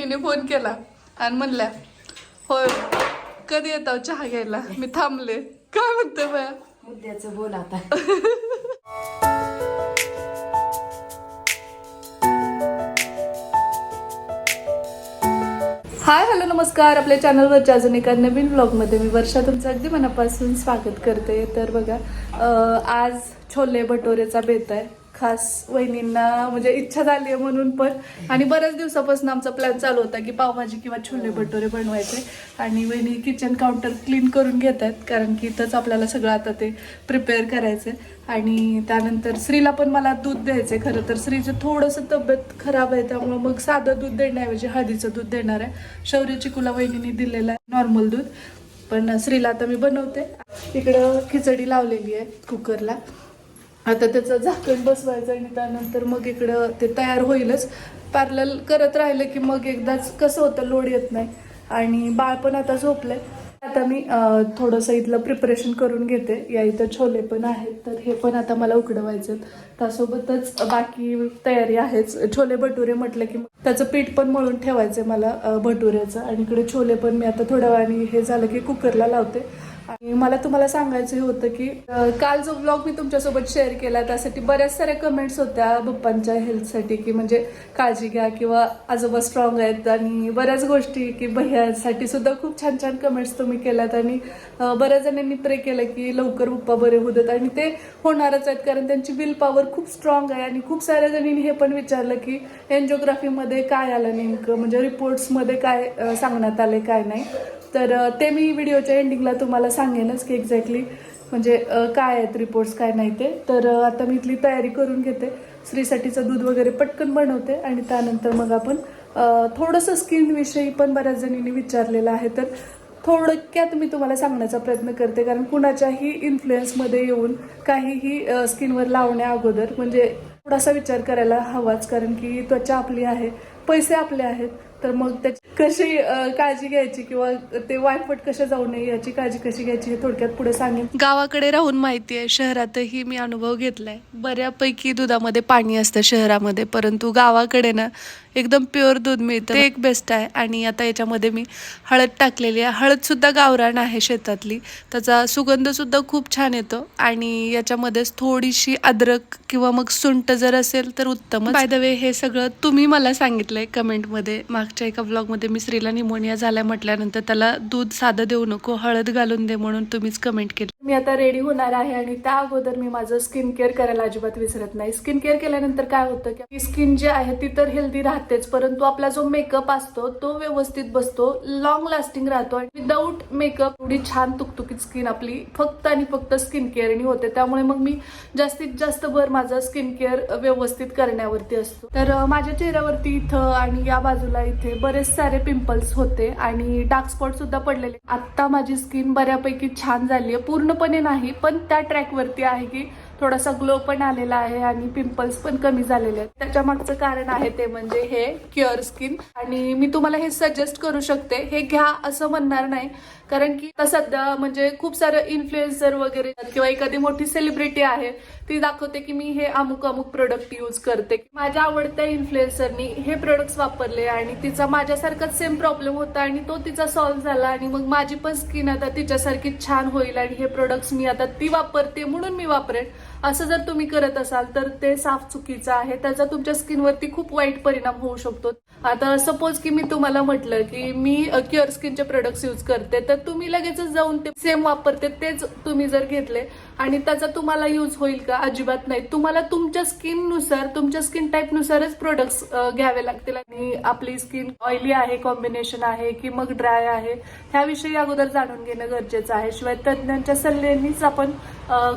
वहिनीने phone केला. आणि म्हणल्या होय कधी येतो चहा घ्यायला? मी थांबले. काय म्हणते बया? मुद्द्याचं बोल आता. हाय हॅलो नमस्कार. आपल्या चॅनलवरच्या अजून एका नवीन ब्लॉगमध्ये मी वर्षा. तुमचं अगदी मनापासून स्वागत करते. तर बघा आज छोले भटोरेचा बेत आहे. खास वहिनींना म्हणजे इच्छा झाली आहे म्हणून पण. आणि बऱ्याच दिवसापासून आमचा प्लॅन चालू होता की पावभाजी किंवा छोले भटोरे बनवायचे. आणि वहिनी किचन काउंटर क्लीन करून घेत आहेत कारण की इथंच आपल्याला सगळं आता ते प्रिपेअर करायचं आणि त्यानंतर श्रीला पण मला दूध द्यायचंय खरं तर. श्रीचं थोडंसं तब्येत खराब आहे त्यामुळं मग साधं दूध देण्याऐवजी हळदीचं दूध देणार आहे. शौर्य चिकूला वहिनीने दिलेलं आहे नॉर्मल दूध. पण श्रीला आता मी बनवते. इकडं खिचडी लावलेली आहे कुकरला आता त्याचं झाकण बसवायचं आणि त्यानंतर मग इकडं ते तयार होईलच. पॅरल करत राहिलं की मग एकदाच कसं होतं लोड येत नाही. आणि बाळ पण आता झोपलंय. आता मी थोडंसं इथलं प्रिपरेशन करून घेते. या इथं छोले पण आहेत तर हे पण आता मला उकडवायचं त्यासोबतच बाकी तयारी आहेच. छोले भटुरे म्हटलं की त्याचं पीठ पण मळून ठेवायचं मला भटुऱ्याचं. आणि इकडे छोले पण मी आता थोड्या वेळाने हे झालं की कुकरला लावते. आणि मला तुम्हाला सांगायचं हे होतं की काल जो ब्लॉग मी तुमच्यासोबत शेअर केला त्यासाठी बऱ्याच साऱ्या कमेंट्स होत्या बप्पांच्या हेल्थसाठी की म्हणजे काळजी घ्या किंवा आजोबा स्ट्रॉंग आहेत आणि बऱ्याच गोष्टी की भैयासाठी सुद्धा खूप छान छान कमेंट्स तुम्ही केल्यात आणि बऱ्याच जणांनी प्रे केलं की लवकर बप्पा बरे होतात आणि ते होणारच आहेत कारण त्यांची विल पॉवर खूप स्ट्रॉंग आहे आणि खूप साऱ्या जणींनी हे पण विचारलं की एन्जिओग्राफीमध्ये काय आलं नेमकं? म्हणजे रिपोर्ट्समध्ये काय सांगण्यात आले काय नाही? तर ते मी व्हिडिओच्या एंडिंगला तुम्हाला सांगेनच की एक्झॅक्टली म्हणजे काय आहेत रिपोर्ट्स काय नाही ते. तर आता मी इथली तयारी करून घेते. स्त्रीसाठीचं दूध वगैरे पटकन बनवते आणि त्यानंतर मग आपण थोडंसं स्किनविषयी पण बऱ्याच जणींनी विचारलेलं आहे. तर थोडक्यात मी तुम्हाला सांगण्याचा प्रयत्न करते. कारण कुणाच्याही इन्फ्लुएन्समध्ये येऊन काहीही स्किनवर लावण्या अगोदर म्हणजे थोडासा विचार करायला हवाच. कारण की त्वचा आपली आहे पैसे आपले आहेत. तर मग त्याची कशी काळजी घ्यायची किंवा ते वायफट कशा जाऊ नये याची काळजी कशी घ्यायची हे थोडक्यात पुढे सांगेन. गावाकडे राहून माहिती आहे शहरातही मी अनुभव घेतलाय. बऱ्यापैकी दुधामध्ये पाणी असतं शहरामध्ये परंतु गावाकडे ना एकदम प्युअर दूध मिळतं. ते एक बेस्ट आहे. आणि आता याच्यामध्ये मी हळद टाकलेली आहे. हळद सुद्धा गावरान आहे शेतातली. त्याचा सुगंध सुद्धा खूप छान येतो. आणि याच्यामध्येच थोडीशी अद्रक किंवा मग सुंट जर असेल तर उत्तम बाय द वे हे सगळं तुम्ही मला सांगितलंय कमेंटमध्ये. मागच्या एका ब्लॉगमध्ये मी स्त्रीला निमोनिया झाला म्हटल्यानंतर त्याला दूध साधं देऊ नको हळद घालून दे म्हणून तुम्हीच कमेंट केली. मी आता रेडी होणार आहे आणि त्या अगोदर मी माझं स्किन केअर करायला अजिबात विसरत नाही. स्किन केअर केल्यानंतर काय होतं की स्किन जी आहे ती तर हेल्दी राहतेच परंतु आपला जो मेकअप असतो तो व्यवस्थित बसतो लॉंग लास्टिंग राहतो आणि विदाऊट मेकअप एवढी छान तुकतुकीत स्किन आपली फक्त आणि फक्त स्किन केअरनी होते. त्यामुळे मग मी जास्तीत जास्त भर माझा स्किन केअर व्यवस्थित करण्यावरती असतो. तर माझ्या चेहऱ्यावरती इथं आणि या बाजूला इथे बरेच सारे पिंपल्स होते आणि डार्क स्पॉट सुद्धा पडलेले. आता माझी स्किन बऱ्यापैकी छान झाली आहे पूर्ण पूर्णपणे नाही पण त्या ट्रॅकवरती आहे की थोडासा ग्लो पण आलेला आहे आणि पिंपल्स पण कमी झालेले आहेत. त्याच्या मागचं कारण आहे ते म्हणजे हे क्युअर स्किन आणि मी तुम्हाला हे सजेस्ट करू शकते हे घ्या असं म्हणणार नाही कारण की आता सध्या म्हणजे खूप सारं इन्फ्लुएन्सर वगैरे किंवा एखादी मोठी सेलिब्रिटी आहे ती दाखवते की मी हे अमुक अमुक प्रोडक्ट यूज करते. माझ्या आवडत्या इन्फ्लुएन्सरनी हे प्रोडक्ट्स वापरले आणि तिचा माझ्यासारखाच सेम प्रॉब्लेम होता आणि तो तिचा सॉल्व्ह झाला आणि मग माझी पण स्किन आता तिच्यासारखी छान होईल आणि हे प्रोडक्ट्स मी आता ती वापरते म्हणून मी वापरेन. असं जर तुम्ही करत असाल तर ते साफ चुकीचं आहे. त्याचा तुमच्या स्किनवरती खूप वाईट परिणाम होऊ शकतो. आता सपोज की मी तुम्हाला म्हटलं की मी क्युअर स्किनचे प्रोडक्ट्स यूज करते तर तुम्ही लगेचच जाऊन ते सेम वापरते तेच तुम्ही जर घेतले आणि त्याचा तुम्हाला यूज होईल का? अजिबात नाही. तुम्हाला तुमच्या स्किननुसार तुमच्या स्किन टाईपनुसारच प्रोडक्ट्स घ्यावे लागतील. आणि आपली स्किन ऑइली आहे कॉम्बिनेशन आहे की मग ड्राय आहे ह्याविषयी अगोदर जाणून घेणं गरजेचं आहे. शिवाय तज्ज्ञांच्या सल्ल्यानेच आपण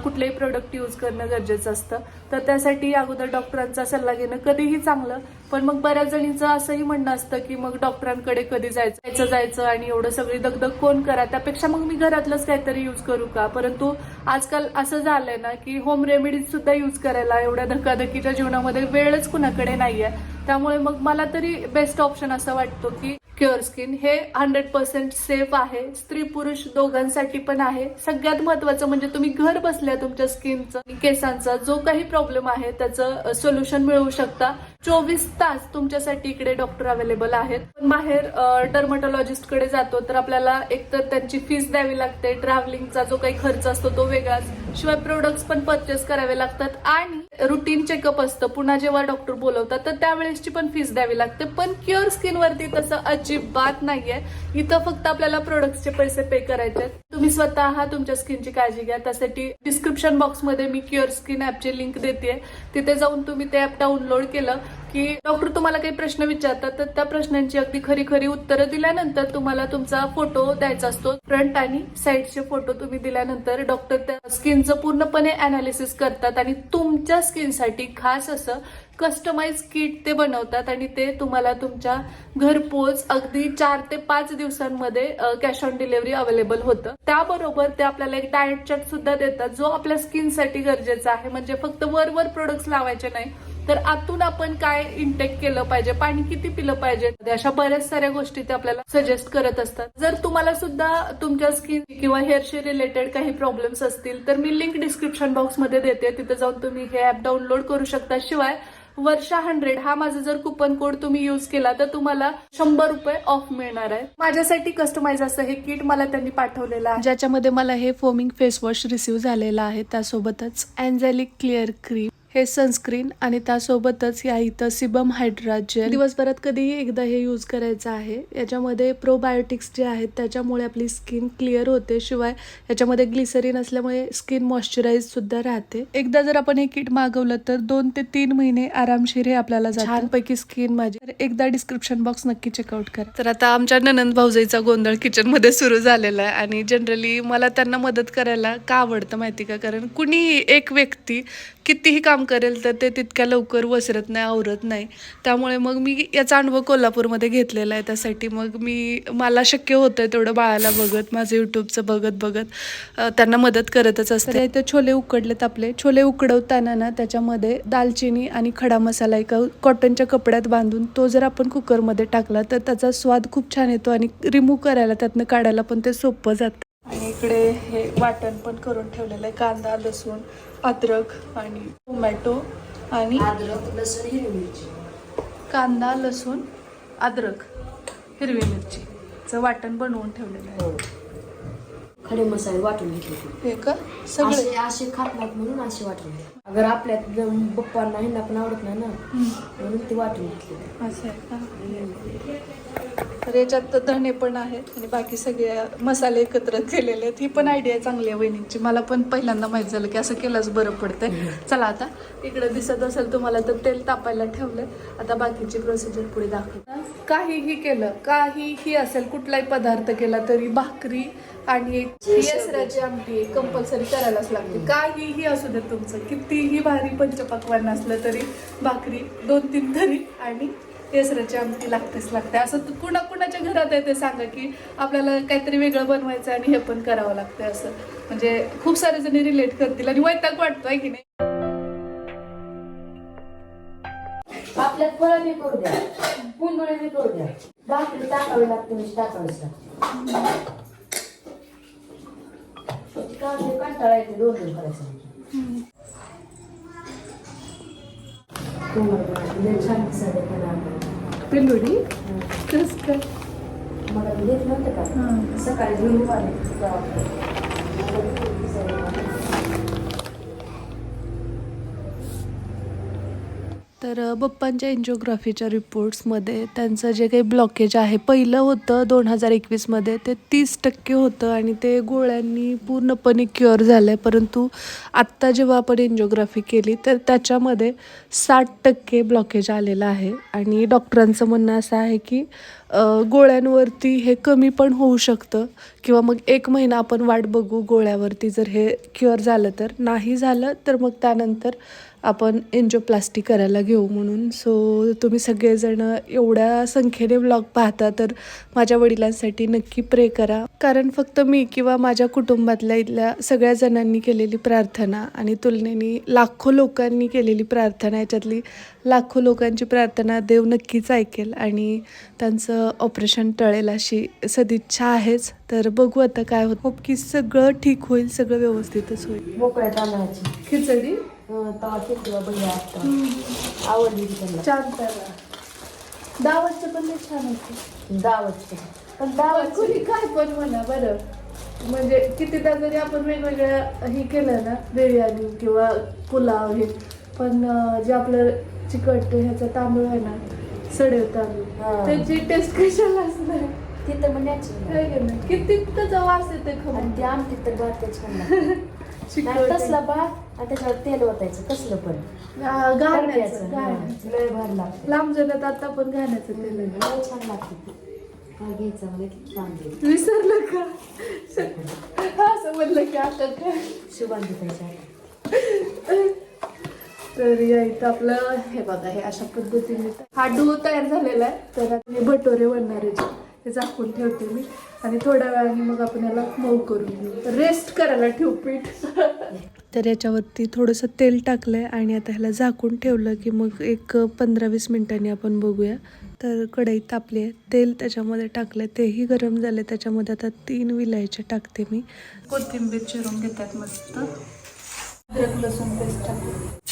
कुठलेही प्रोडक्ट यूज करणं गरजेचं असतं. तर त्यासाठी अगोदर डॉक्टरांचा सल्ला घेणं कधीही चांगलं. पण मग बऱ्याच जणींचं असंही म्हणणं असतं की मग डॉक्टरांकडे कधी जायचं जायचं जायचं आणि एवढं सगळी दगदग कोण करा? त्यापेक्षा मग मी घरातलंच काहीतरी यूज करू का? परंतु आजकाल असं झालंय ना की होम रेमेडीज सुद्धा यूज करायला एवढ्या धकाधकीच्या जीवनामध्ये वेळच कुणाकडे नाहीये. त्यामुळे मग मला तरी बेस्ट ऑप्शन असं वाटतो की क्युअर स्किन हे हंड्रेड पर्सेंट सेफ आहे. स्त्री पुरुष दोघांसाठी पण आहे. सगळ्यात महत्वाचं म्हणजे तुम्ही घर बसल्या तुमच्या स्किनचं केसांचा जो काही प्रॉब्लेम आहे त्याचं सोल्युशन मिळवू शकता. चोवीस तास तुमच्यासाठी इकडे डॉक्टर अवेलेबल आहेत. पण बाहेर डर्मटॉलॉजिस्टकडे जातो तर आपल्याला एकतर त्यांची फीस द्यावी लागते ट्रॅव्हलिंगचा जो काही खर्च असतो तो वेगळाच. शिवाय प्रोडक्ट्स पण परचेस करावे लागतात आणि रुटीन चेकअप असतं. पुन्हा जेव्हा डॉक्टर बोलवतात तर त्यावेळेसची पण फीस द्यावी लागते. पण क्युअर स्किन वरती तसं अजिबात नाहीये. इथं फक्त आपल्याला प्रोडक्ट्सचे पैसे पे करायचे तुम्ही स्वतः तुमच्या स्किनची काळजी घ्या. त्यासाठी डिस्क्रिप्शन बॉक्समध्ये मी क्युअर स्किन ऍपची लिंक देते तिथे जाऊन तुम्ही ते ऍप डाउनलोड केलं. की डॉक्टर तुम्हाला काही प्रश्न विचारतात तर त्या प्रश्नांची अगदी खरी खरी उत्तरं दिल्यानंतर तुम्हाला तुमचा फोटो द्यायचा असतो. फ्रंट आणि साईडचे फोटो तुम्ही दिल्यानंतर डॉक्टर त्या स्किनचं पूर्णपणे अनालिसिस करतात आणि तुमच्या स्किनसाठी खास असं कस्टमाइज किट ते बनवतात आणि ते तुम्हाला तुमच्या घरपोच अगदी चार ते पाच दिवसांमध्ये कॅश ऑन डिलिव्हरी अवेलेबल होतं. त्याबरोबर ते आपल्याला एक डाएट चार्ट सुद्धा देतात जो आपल्या स्किनसाठी गरजेचा आहे. म्हणजे फक्त वर वर प्रोडक्ट्स लावायचे नाही तर आतून आपण काय इंटेक केलं पाहिजे? पाणी किती पिलं पाहिजे? अशा बऱ्याच साऱ्या गोष्टी ते आपल्याला सजेस्ट करत असतात. जर तुम्हाला सुद्धा तुमच्या स्किन किंवा हेअरशी रिलेटेड काही प्रॉब्लेम्स असतील तर मी लिंक डिस्क्रिप्शन बॉक्समध्ये देते. तिथे जाऊन तुम्ही हे ऍप डाउनलोड करू शकता. शिवाय वर्षा हंड्रेड हा माझा जर कुपन कोड तुम्ही युज केला तर तुम्हाला शंभर रुपये ऑफ मिळणार आहे. माझ्यासाठी कस्टमाइज असं हे किट मला त्यांनी पाठवलेलं आहे. ज्याच्यामध्ये मला हे फोमिंग फेस वॉश रिसिव्ह झालेलं आहे. त्यासोबतच अँजेलिक क्लिअर क्रीम हे सनस्क्रीन आणि त्यासोबतच या इथं सिबम हायड्रा जेल दिवसभरात कधीही एकदा हे यूज करायचं आहे. याच्यामध्ये प्रोबायोटिक्स जे आहेत त्याच्यामुळे आपली स्किन क्लिअर होते. शिवाय याच्यामध्ये ग्लिसरीन असल्यामुळे स्किन मॉइश्चराईज सुद्धा राहते. एकदा जर आपण हे किट मागवलं तर दोन ते तीन महिने आरामशीर हे आपल्याला छानपैकी स्किन माझी. तर एकदा डिस्क्रिप्शन बॉक्स नक्की चेकआउट करा. तर आता आमच्या ननंद भाऊजाईचा गोंधळ किचनमध्ये सुरू झालेला आहे आणि जनरली मला त्यांना मदत करायला का आवडतं माहिती का? कारण कुणीही एक व्यक्ती कितीही काम करेल तर ते तितक्या लवकर वसरत नाही आवरत नाही. त्यामुळे मग मी याचा अनुभव कोल्हापूरमध्ये घेतलेला आहे त्यासाठी. मग मी मला शक्य होतं तेवढं बाळाला बघत माझं यूट्यूबचं बघत बघत त्यांना मदत करतच असते. इथे छोले उकडलेत आपले. छोले उकडवताना ना त्याच्यामध्ये दालचिनी आणि खडा मसाला एका कॉटनच्या कपड्यात बांधून तो जर आपण कुकरमध्ये टाकला तर त्याचा स्वाद खूप छान येतो आणि रिमूव्ह करायला त्यातनं काढायला पण ते सोपं जातं. आणि इकडे वाटण पण करून ठेवलेलं आहे. कांदा लसूण अद्रक आणि टोमॅटो आणि अद्रक लसूण हिरवी मिरची. कांदा लसूण अद्रक हिरवी मिरचीचं वाटण बनवून ठेवलेलं आहे. हो. खडे मसाले वाटून घेतले. हे का? सगळे? असे असे खात नाहीत म्हणून असे वाटून घेतले. अगर आपल्यात पप्पांना ह्यांना पण आवडत नाही ना म्हणून ते वाटून घेतले. असं आहे का? तर याच्यात तर धणे पण आहेत आणि बाकी सगळे मसाले एकत्र केलेले आहेत. ही पण आयडिया चांगली आहे वहिनींची. मला पण पहिल्यांदा माहीत झालं की असं केलंच बरं पडतंय. चला आता इकडं दिसत असेल तुम्हाला तर तेल तापायला ठेवलंय. आता बाकीची प्रोसिजर पुढे दाखव. काहीही केलं काहीही असेल कुठलाही पदार्थ केला तरी भाकरी आणि एक केसराची आमटी कंपल्सरी करायलाच लागते. काहीही असू दे तुमचं. कितीही भारी पंचपक्वान असलं तरी भाकरी दोन तीन तरी आणि केसराची आमटी लागतेच लागते. असं तू- कुणा कुणाच्या घरात आहे ते सांगा की आपल्याला काहीतरी वेगळं बनवायचं आणि हे पण करावं लागतं असं. म्हणजे खूप सारे जणी रिलेट करतील आणि वैताग वाटतो आहे की नाही? आपल्यात फळं बी करू द्या. पुंडुळे बी करू द्या. भाकरी टाकावी लागते म्हणजे टाकावीच लागते. कंटाळा येते दोन दोन करायचं. पेंडोडी खरंच काय मला ते घेतलं होतं का. सकाळी घेऊन तर बप्पांच्या एन्जिओग्राफीच्या रिपोर्ट्समध्ये त्यांचं जे काही ब्लॉकेज आहे पहिलं होतं दोन हजार एकवीसमध्ये ते तीस टक्के होतं आणि ते गोळ्यांनी पूर्णपणे क्युअर झालं आहे परंतु आत्ता जेव्हा आपण एन्जिओग्राफी केली तर त्याच्यामध्ये साठ टक्के ब्लॉकेज आलेलं आहे. आणि डॉक्टरांचं म्हणणं असं आहे की गोळ्यांवरती हे कमी पण होऊ शकतं किंवा मग एक महिना आपण वाट बघू गोळ्यावरती जर हे क्युअर झालं तर. नाही झालं तर मग त्यानंतर आपण एन्जिओप्लास्टी करायला घेऊ म्हणून. सो तुम्ही सगळेजण एवढ्या संख्येने ब्लॉग पाहता तर माझ्या वडिलांसाठी नक्की प्रे करा. कारण फक्त मी किंवा माझ्या कुटुंबातल्या इथल्या सगळ्या जणांनी केलेली प्रार्थना आणि तुलनेने लाखो लोकांनी केलेली प्रार्थना याच्यातली लाखो लोकांची प्रार्थना देव नक्कीच ऐकेल आणि त्यांचं ऑपरेशन टळेल अशी सदिच्छा आहेच. तर बघू आता काय होत. होप की सगळं ठीक होईल सगळं व्यवस्थितच होईल. खिचडी? केली तेव्हा बहिणी असतात. आवडली ती त्यांना. छान त्याला. दावतचं पण लय छान होतं. दावत पण पण दावत कुणी काय पण म्हणा बरं. म्हणजे कितीदा जरी आपण वेगवेगळ्या हे केलं ना बिर्याणी किंवा पुलाव हे पण अं, जे आपलं चिकट ह्याचा तांदूळ आहे ना सडेव तांदूळ हा. त्याची टेस्ट कशाला असणार? तिथं मग नॅचरल आहे का नाही? किती त्याचा वास येते आणि खमंग ते आमटीत तर भात छान लागतं. तसला भात आणि त्याच्यावर तेल ओतायचं तसलं पण. लय भारी लागतं. लांब आता पण तेल. आहे. लय छान लागते ती. काय घ्यायचं छान दे विसरलं का? असं म्हणलं की आता काय शुभांगी तर या इथं आपलं हे बघा हे अशा पद्धतीने हा डो तयार झालेला आहे. तर आता भटोरे बनणार आहे ते झाकून ठेवते मी. आणि थोड्या वेळाने मग आपण याला मऊ करून घेऊ. रेस्ट करायला ठेवू पीठ. तर याच्यावरती थोडंसं तेल टाकलं आहे आणि आता ह्याला झाकून ठेवलं की मग एक पंधरा वीस मिनिटांनी आपण बघूया. तर कढई तापली आहे. तेल त्याच्यामध्ये टाकलं आहे तेही गरम झाले त्याच्यामध्ये आता तीन विलायचे टाकते मी. कोथिंबीर चिरून घेतात मस्त. अद्रक लसूण पेस्ट टाकते.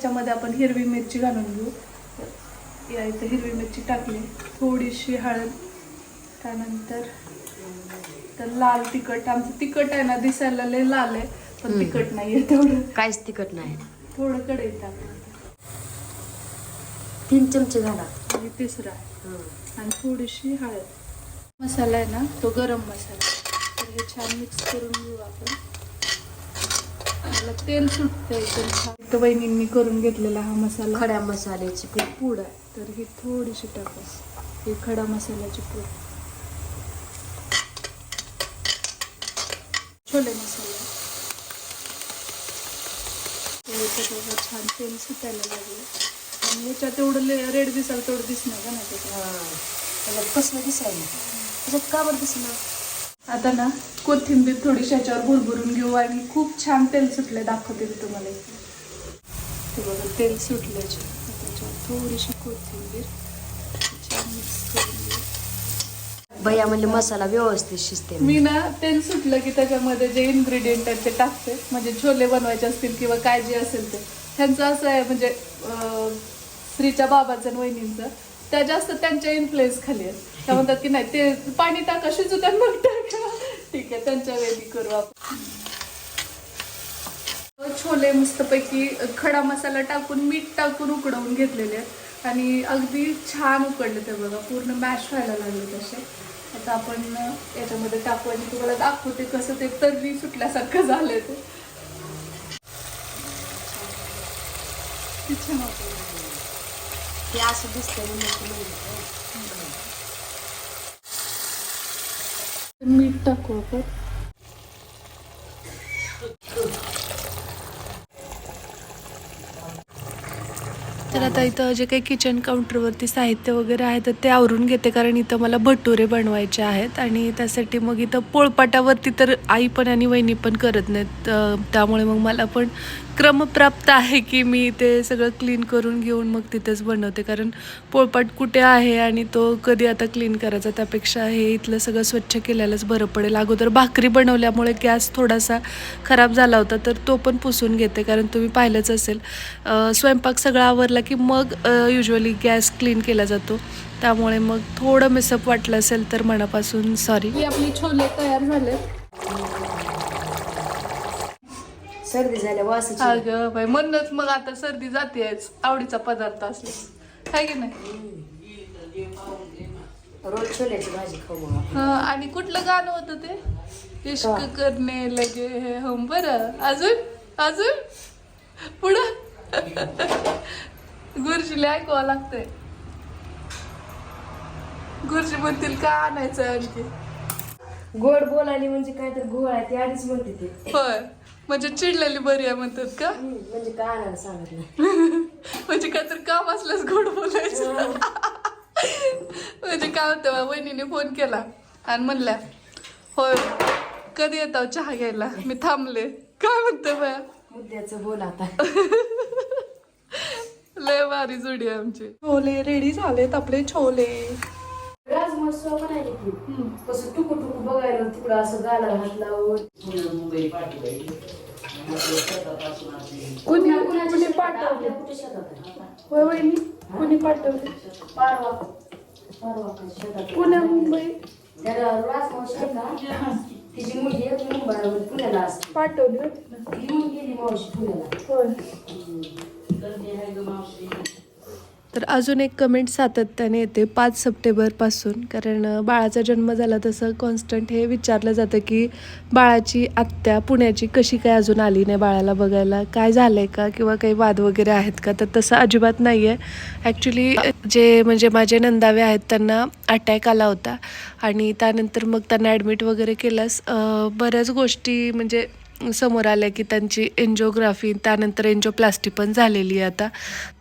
आता ना याच्यामध्ये आपण हिरवी मिरची घालून घेऊ. या इथं हिरवी मिरची टाकली. थोडीशी हळद त्यानंतर तर लाल तिखट. आमचं तिखट आहे ना दिसायला लय लाल आहे पण. तिखट नाहीये तेवढं. काहीच तिखट नाही. थोडं कढई टाकलं तीन चमचे झाला आणि तिसरा. आणि थोडीशी हळद. मसाला आहे ना तो गरम मसाला. तर हे छान मिक्स करून घेऊ आपण. मला तेल सुटतं एकदम छान इथं वहिनींनी करून घेतलेला हा मसाला. खड्या मसाल्याची पूड आहे. तर ही थोडीशी टाकास ही खडा मसाल्याची पूड. छोले मसाला. तर छान तेल सुटायला लागले आणि याच्यात एवढं रेड दिसाल तेवढं दिसणार का नाही? त्याच्यात कसलं दिसायला? त्याच्यात का बरं दिसणार आता ना कोथिंबीर थोडीशी याच्यावर भुरभुरून घेऊ आणि खूप छान तेल सुटले दाखवते मी तुम्हाला. ते बघा तेल सुटल्याचे त्याच्यावर थोडीशी कोथिंबीर छान मिक्स करून घेऊ. भैया म्हणले मसाला व्यवस्थित शिजते मी ना तेल सुटलं की त्याच्यामध्ये जे इन्ग्रेडियंट आहेत ते टाकते. म्हणजे छोले बनवायचे असतील किंवा काय जे असेल ते. ह्यांचं असं आहे म्हणजे स्त्रीच्या बाबाचं आणि वहिनींचं. त्या जास्त त्यांच्या इन्फ्लुएन्स खाली आहेत. त्या म्हणतात की नाही ते पाणी टाका शिजू द्या मग टाका. ठीक आहे त्यांच्या वेळी करू आपण. छोले मस्तपैकी खडा मसाला टाकून मीठ टाकून उकडवून घेतलेले आहेत. आणि अगदी छान उकडले ते बघा पूर्ण मॅश व्हायला लागले तसे. आता आपण याच्यामध्ये टाकू आणि तुम्हाला दाखवते कसं ते तर्री सुटल्यासारखं झालं ते. छान होतं. ते असं दिसतंय मीठ टाकू आपण. तर आता इथं जे काही किचन काउंटरवरती साहित्य वगैरे आहे तर ते आवरून घेते कारण इथं मला भटुरे बनवायचे आहेत. आणि त्यासाठी मग इथं पोळपाटावरती तर आई पण आणि वहिनी पण करत नाहीत. त्यामुळे मग मला पण क्रमप्राप्त आहे की मी ते सगळं क्लीन करून घेऊन मग तिथेच बनवते. कारण पोळपाट कुठे आहे आणि तो कधी आता क्लीन करायचा त्यापेक्षा हे इथलं सगळं स्वच्छ केल्यालाच बरं पडेल. अगोदर भाकरी बनवल्यामुळे गॅस थोडासा खराब झाला होता तर तो पण पुसून घेते. कारण तुम्ही पाहिलंच असेल स्वयंपाक सगळा आवरला की मग युजली गॅस क्लीन केला जातो. त्यामुळे मग थोडं मिसअप वाटलं असेल तर मनापासून सॉरी आपली छोले तयार झाले सर्दी झाल्या वासाची. अगं बाई म्हणूनच मग आता सर्दी जातेच आवडीचा पदार्थ असले. काय की नाही? रोज छोल्याची भाजी खाऊ हा, आणि कुठलं गाणं होतं ते? इश्क? करणे लगे हे हम. बरं अजून? अजून? पुढं? गुरुजीला ऐकवा लागतंय. गुरुजी म्हणतील का आणायचं आणखी? गोड बोलाली म्हणजे काय तर गोळ आहे ते आधीच म्हणते ते. होय. म्हणजे चिडलेली बरी आहे म्हणतात का? म्हणजे काय आणायला सांगत नाही. म्हणजे काय तर काम असल्यास गोड बोलायचं. म्हणजे काय होतं वहिनीने फोन केला आणि म्हणल्या होय कधी येतो चहा घ्यायला? मी थांबले. काय म्हणते बाया? मुद्द्याचं बोल आता. लय भारी जोडी आहे आमची. छोले रेडी झालेत आपले छोले. राजमा महोत्सव म्हणाले की. कसं टुकू बघायला तिकडं असं गाला हात. लावून मुंबई पाठवायची कोणी कुणा- पाठवले? आपल्या कुठे शेतात आहे? होय वहिनी कोणी पाठवले? पारवा पारवा पुण्या मुंबई. त्याला राजमावशी आहे का? तिची मुलगी एक मुंबईला पुण्याला असते. पाठवली? होती ती येऊन गेली मावशी पुण्याला होय. तर अजून एक कमेंट सातत्याने येते पाच सप्टेंबरपासून कारण बाळाचा जन्म झाला तसं कॉन्स्टंट हे विचारलं जातं की बाळाची आत्या पुण्याची कशी काय अजून आली नाही बाळाला बघायला? काय झालंय का? किंवा काही वाद वगैरे आहेत का? तर तसं अजिबात नाही आहे ॲक्च्युली जे म्हणजे माझे नंदावे आहेत त्यांना अटॅक आला होता. आणि त्यानंतर मग त्यांना ॲडमिट वगैरे केलंस. बऱ्याच गोष्टी म्हणजे समोर आल्या की त्यांची एन्जिओग्राफी त्यानंतर एन्जिओप्लास्टी पण झालेली आहे आता.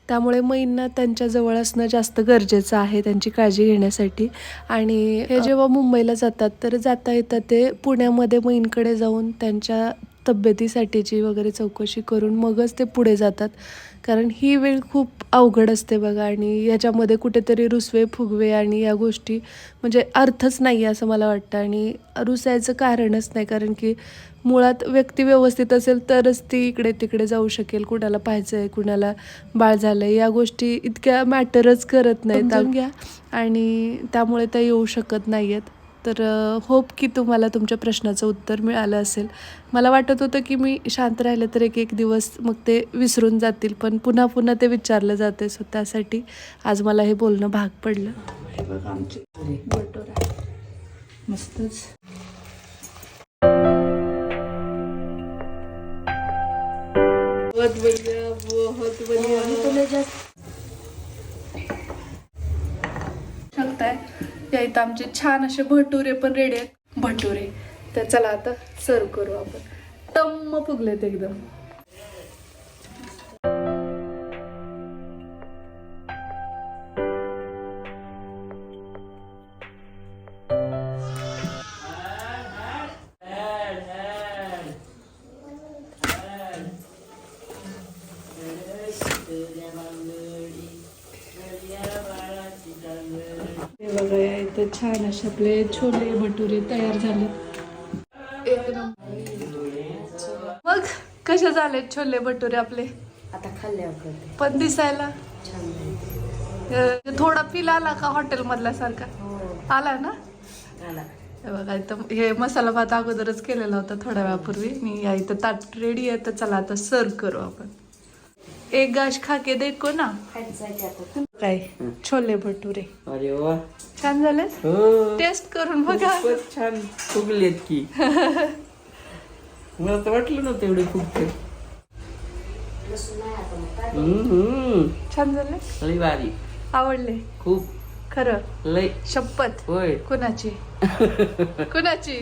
त्यामुळे मैंना त्यांच्याजवळ असणं जास्त गरजेचं आहे त्यांची काळजी घेण्यासाठी. आणि हे जेव्हा मुंबईला जातात तर जाता येता ते पुण्यामध्ये मैंकडे जाऊन त्यांच्या तब्येतीसाठीची वगैरे चौकशी करून मगच ते पुढे जातात. कारण ही वेळ खूप अवघड असते बघा आणि याच्यामध्ये कुठेतरी रुसवे फुगवे आणि या गोष्टी म्हणजे अर्थच नाही आहे असं मला वाटतं. आणि रुसायचं कारणच नाही कारण की मुळात व्यक्ती व्यवस्थित असेल तरच ती इकडे तिकडे जाऊ शकेल. कुणाला पाहायचं आहे कुणाला बाळ झालं आहे या गोष्टी इतक्या मॅटरच करत नाहीत. घ्या. आणि त्यामुळे त्या येऊ शकत नाही आहेत तर होप की तुम्हाला तुमच्या प्रश्नाचं उत्तर मिळालं असेल. मला वाटत होतं की मी शांत राहिले तर एक एक दिवस मग ते विसरून जातील पण पुन्हा पुन्हा ते विचारलं जाते सो त्यासाठी आज मला हे बोलणं भाग पडलं. हे बघा आमचे बटोरा मस्तच बहुत बढ़िया बहुत बढ़िया तुला जास्त शकताय या इथं आमचे छान असे भटुरे पण रेडी आहेत. भटुरे. तर चला आता सर्व करू आपण. टम्म फुगलेत एकदम. असे आपले छोले भटुरे तयार झाले. मग कसे झाले छोले भटुरे आपले? आता खाल्ल्यावर कळते पण दिसायला? थोडा फील आला का हॉटेल मधला सारखा? हो. आला ना? आला. बघा इथं हे मसाला भात अगोदरच केलेला होता थोड्या वेळापूर्वी. मी या इथं ताट रेडी आहे तर चला आता सर्व करू आपण. एक गाश खाके देखो ना. काय? छोले भटुरे. अरे वा. छान झाले? हो. टेस्ट करून बघा. छान फुगलेत की. मला तर वाटलं नव्हतं एवढे फुगते. छान झाले? लई भारी. आवडले? खूप. खरं? लई. शपथ? होय. कुणाची? कुणाची?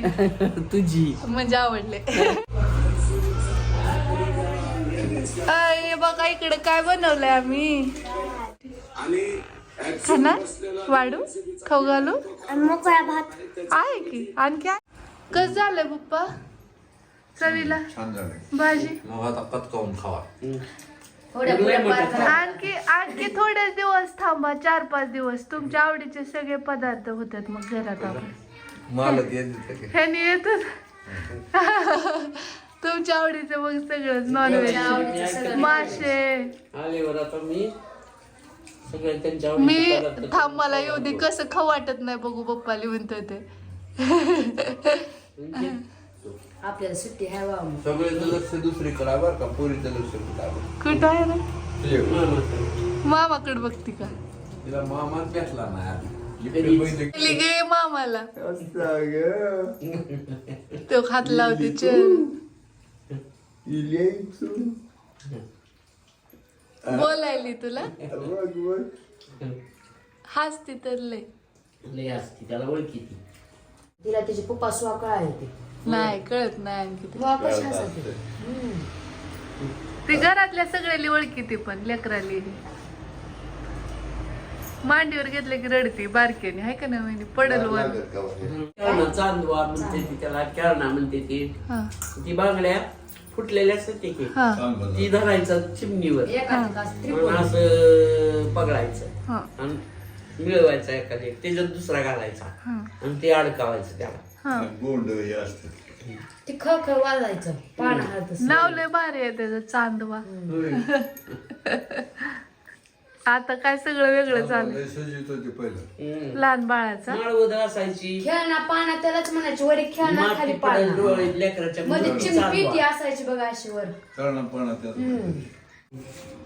तुझी. म्हणजे आवडले. इकडे काय बनवलंय आम्ही? हा ना? वाढू? खाऊ घालू? मोकळा भात. आहे की? आणखी आहे? कसं झालंय पप्पा? चवीला? छान झाले भाजी? पत्कावून खावा. आणखी आणखी थोडे दिवस थांबा चार पाच दिवस. तुमच्या आवडीचे सगळे पदार्थ होतात मग घरात आपण. येत. ह्यानी येतात तुमच्या आवडीचं मग सगळं. नॉनव्हेज मासे आल्यावर आता मी. त्यांच्या मी आवडीचे थांब मला येऊ दे. कसं खाऊ वाटत नाही बघू पप्पाली म्हणतोय ते. म्हणजे आपल्याला सुट्टी आहे वा मग. सगळ्याचं लक्ष दुसरीकडे आहे बरं का. पोरीचं लक्ष कुठं आहे? कुठं आहे ना? तुझ्या- मामाकडे बघती का? तिला मामाच भेटला ना कधीच. गेली गे मामाला. असं गं. तो हात लावते चल. बोलायली तुला. बघ, बघ. हसती तर लय. असते त्याला ओळखी ती. तिला तिचे पप्पा स्वाकळ आहे ते. नाही कळत नाही आणखी ते. वा कशी हसते ती घरातल्या सगळ्याली ओळखी ती पण लेकराली. मांडीवर घेतले की रडती बारकेने हाय का नाही पडल वर. लागत का बघ. करणा चांदवा म्हणते ती त्याला करणा म्हणते ती. हा. ती बांगड्या फुटलेल्या असतात ते की. हा. छान बनलं. ती धरायचं चिमणीवर. म्हणून. असं पगडायचं. हा. आणि मिळवायचा एखादा त्याच्यात दुसरा घालायचा. आणि ते अडकावायचं त्याला. हा. गोंड हे असते. ते खळ खळ वाजायचं पान हात नाव लय भारी आहे त्याचं चांदवा. आता काय सगळं वेगळं झालं सजित होते पहिलं. हम्म. लहान बाळाचा. माळवद असायची. खेळणा पाना त्यालाच म्हणायची वरी खेळणा माती खाली डोळे लेकराच्या मध्ये मुलाला. असायची बघा अशी वर. त्यात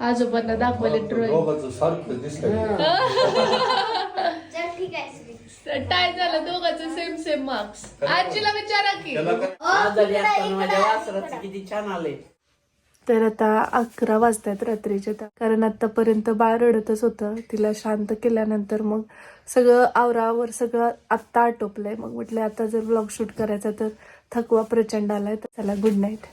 आजोबांना दाखवले ड्रॉइंग दोघांचं सारखं दिसतं टाय झालं दोघांचं सेम सेम मार्क्स आजीला विचारा की. आजारी असताना माझ्या वासराचं किती छान आले तर आता अकरा वाजतायत रात्रीचे कारण आतापर्यंत बाळ रडतच होतं. तिला शांत केल्यानंतर मग सगळं आवरावर सगळं आत्ता आटोपलंय. मग म्हटलं आता जर ब्लॉग शूट करायचा तर थकवा प्रचंड आलाय तर चला गुड नाईट